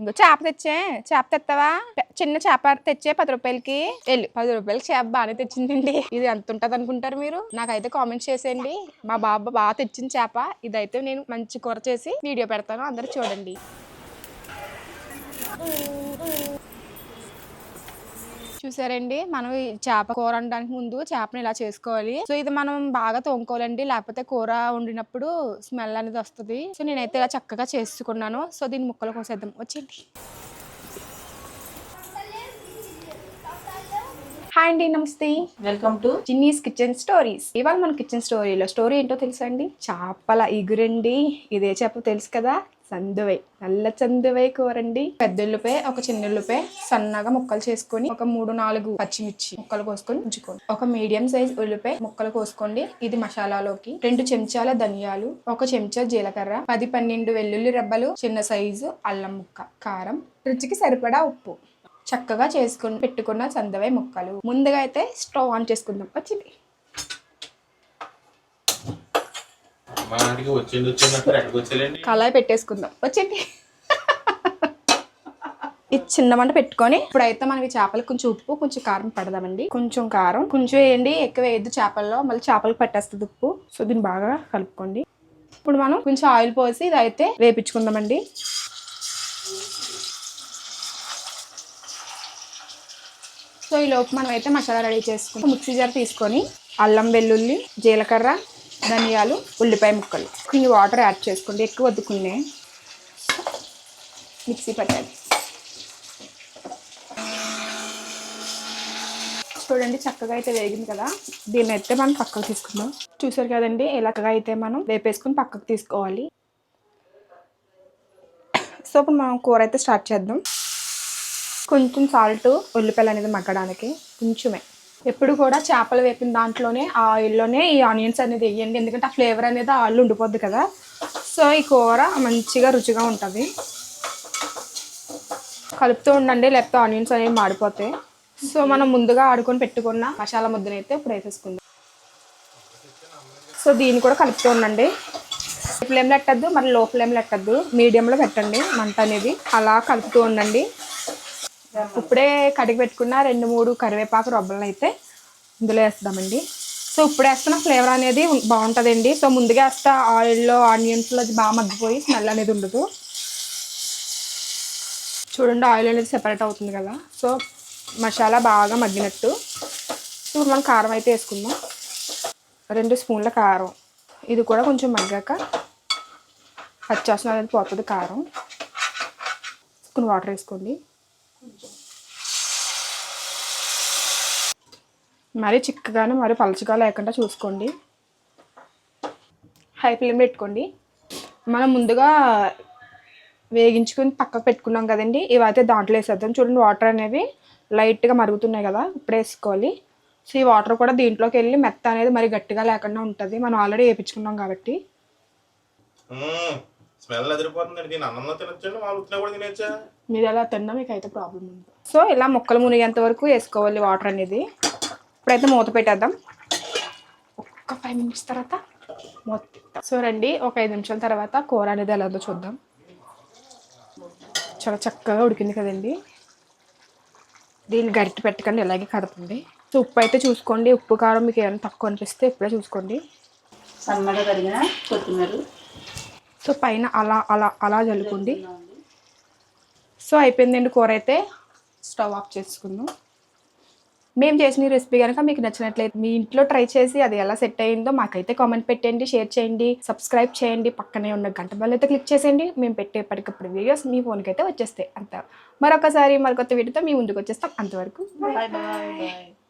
ఇంకో చేప తెచ్చే. చేప తెస్తావా చిన్న చేప తెచ్చే పది రూపాయలకి. వెళ్ళి. పది రూపాయలకి చేప బాగానే తెచ్చిందండి. ఇది ఎంత ఉంటుంది అనుకుంటారు మీరు? నాకైతే కామెంట్ చేసేయండి. మా బాబా బాగా తెచ్చిన చేప. ఇదైతే నేను మంచి కూర చేసి వీడియో పెడతాను. అందరూ చూడండి. చూసారండి. మనం చేప కూర వండడానికి ముందు చేపని ఇలా చేసుకోవాలి. సో ఇది మనం బాగా తోముకోవాలండి. లేకపోతే కూర వండినప్పుడు స్మెల్ అనేది వస్తుంది. సో నేనైతే ఇలా చక్కగా చేసుకున్నాను. సో దీన్ని ముక్కలు కోసేద్దాం. వచ్చేయండి. హాయ్ అండి. Namaste. Welcome to Chinni's kitchen stories. ఇవాళ మన కిచెన్ స్టోరీలో స్టోరీ ఏంటో తెలుసా అండి? చేపల ఇగురండి. ఇదే చేప తెలుసు కదా? సందువై నల్ల చందువై కూరండి. పెద్దొల్లిపై ఒక చిన్నుల్లిపై సన్నగా ముక్కలు చేసుకొని ఒక మూడు నాలుగు పచ్చిమిర్చి ముక్కలు కోసుకొని ఉంచుకోండి. ఒక మీడియం సైజ్ ఉల్లిపాయ ముక్కలు కోసుకోండి. ఇది మసాలాలోకి రెండు చెంచాల ధనియాలు ఒక చెంచా జీలకర్ర పది పన్నెండు వెల్లుల్లి రెబ్బలు చిన్న సైజు అల్లం ముక్క కారం రుచికి సరిపడా ఉప్పు. చక్కగా చేసుకుని పెట్టుకున్న చందవై ముక్కలు. ముందుగా అయితే స్టవ్ ఆన్ చేసుకుందాం. వచ్చింది మా నాటికి వచ్చింది వచ్చింది అంటారు ఎక్కడికి వచ్చేలేండి కళాయి పెట్టేసుకుందాం. వచ్చేయండి. ఇది చిన్న మంట పెట్టుకొని ఇప్పుడైతే మనకి చేపలకు కొంచెం ఉప్పు కొంచెం కారం పెడదామండి. కొంచెం కారం కొంచెం వేయండి. ఎక్కువ వేయద్దు చేపల్లో. మళ్ళీ చేపలకు పట్టేస్తుంది ఉప్పు. సో దీన్ని బాగా కలుపుకోండి. ఇప్పుడు మనం కొంచెం ఆయిల్ పోసి ఇది అయితే వేపించుకుందామండి. సో ఈ లోపు మనం అయితే మసాలా రెడీ చేసుకుని మిక్సీ జార్ తీసుకొని అల్లం వెల్లుల్లి జీలకర్ర ధనియాలు ఉల్లిపాయ ముక్కలు. కొన్ని వాటర్ యాడ్ చేసుకోండి. ఎక్కువ వద్దుకునే మిక్సీ పట్టాలి. చూడండి చక్కగా అయితే వేగింది కదా. దీన్ని అయితే మనం పక్కకు తీసుకుందాం. చూసారు కదండి ఇలాగగా అయితే మనం వేపేసుకుని పక్కకు తీసుకోవాలి. సో ఇప్పుడు మనం కూర అయితే స్టార్ట్ చేద్దాం. కొంచెం సాల్ట్ ఉల్లిపాయలు అనేది మగ్గడానికి కొంచెమే. ఎప్పుడు కూడా చేపలు వేపిన దాంట్లోనే ఆ ఆయిల్లోనే ఈ ఆనియన్స్ అనేది వేయండి. ఎందుకంటే ఆ ఫ్లేవర్ అనేది ఆ ఆయిల్ ఉండిపోద్ది కదా. సో ఈ కూర మంచిగా రుచిగా ఉంటుంది. కలుపుతూ ఉండండి లేకపోతే ఆనియన్స్ అనేవి మాడిపోతాయి. సో మనం ముందుగా ఆడుకొని పెట్టుకున్న మసాలా ముద్దనైతే అయితే ఇప్పుడు వేసేసుకుందాం. సో దీన్ని కూడా కలుపుతూ ఉండండి. ఫ్లేమ్లో పెట్టద్దు మరి లో ఫ్లేమ్లో పెట్టద్దు. మీడియంలో పెట్టండి మంట అనేది. అలా కలుపుతూ ఉండండి. ఇప్పుడే కడిగి పెట్టుకున్న రెండు మూడు కరివేపాకు రొబ్బలను అయితే ఇందులో వేస్తామండి. సో ఇప్పుడు వేస్తున్న ఫ్లేవర్ అనేది బాగుంటుందండి. సో ముందుగా వేస్తా ఆయిల్లో ఆనియన్స్లో అది బాగా మగ్గిపోయి స్మెల్ అనేది ఉండదు. చూడండి ఆయిల్ అనేది సెపరేట్ అవుతుంది కదా. సో మసాలా బాగా మగ్గినట్టు. సో ఇప్పుడు మనం కారం అయితే వేసుకుందాం. రెండు స్పూన్ల కారం. ఇది కూడా కొంచెం మగ్గాక పచ్చాసన అనేది పోతుంది కారం. కొన్ని వాటర్ వేసుకోండి. మరి చిక్కగాను మరి పలచగా లేకుండా చూసుకోండి. హై ఫ్లేమ్ పెట్టుకోండి. మనం ముందుగా వేగించుకుని పక్కకు పెట్టుకున్నాం కదండి ఇవైతే దాంట్లో వేసేద్దాం. చూడండి వాటర్ అనేవి లైట్గా మరుగుతున్నాయి కదా ఇప్పుడు వేసుకోవాలి. సో ఈ వాటర్ కూడా దీంట్లోకి వెళ్ళి మెత్త అనేది మరి గట్టిగా లేకుండా ఉంటుంది. మనం ఆల్రెడీ వేపించుకున్నాం కాబట్టి. స్మెల్ ఎదిరిపోతుందండి దీని అన్నంలో తినొచ్చండి వాళ్ళు ఉత్తినా కూడా తినచ్చా? మీరు ఎలా తిన్నా మీకు అయితే ప్రాబ్లం ఉంది సో ఇలా ముక్కలు మునిగేంత వరకు వేసుకోవాలి వాటర్ అనేది. ఇప్పుడైతే మూత పెట్టేద్దాం. ఒక్క ఫైవ్ మినిట్స్ తర్వాత మూత పెట్టాం సో రండి ఒక ఐదు నిమిషాల తర్వాత కూర అనేది ఎలా ఉందో చూద్దాం. చాలా చక్కగా ఉడికింది కదండి. దీన్ని గరిటె పెట్టకండి ఇలాగే కడుతుంది సో ఉప్పు అయితే చూసుకోండి. ఉప్పు కారం మీకు ఏమైనా తక్కువ అనిపిస్తే ఇప్పుడే చూసుకోండి. సన్నగా తరిగిన కొత్తిమీర. సో పైన అలా అలా అలా జల్లుకోండి సో అయిపోయిందండి కూర అయితే. స్టవ్ ఆఫ్ చేసుకుందాం. మేము చేసిన రెసిపీ కనుక మీకు నచ్చినట్లయితే మీ ఇంట్లో ట్రై చేసి అది ఎలా సెట్ అయిందో మాకైతే కామెంట్ పెట్టండి షేర్ చేయండి సబ్స్క్రైబ్ చేయండి. పక్కనే ఉన్న గంట బల్ అయితే క్లిక్ చేసేయండి. మేము పెట్టే ఎప్పటికప్పుడు వీడియోస్ మీ ఫోన్కి అయితే వచ్చేస్తాయి. అంత మరొకసారి మరొక వీడియోతో మీ ముందుకు వచ్చేస్తాం అంతవరకు బాయ్ బాయ్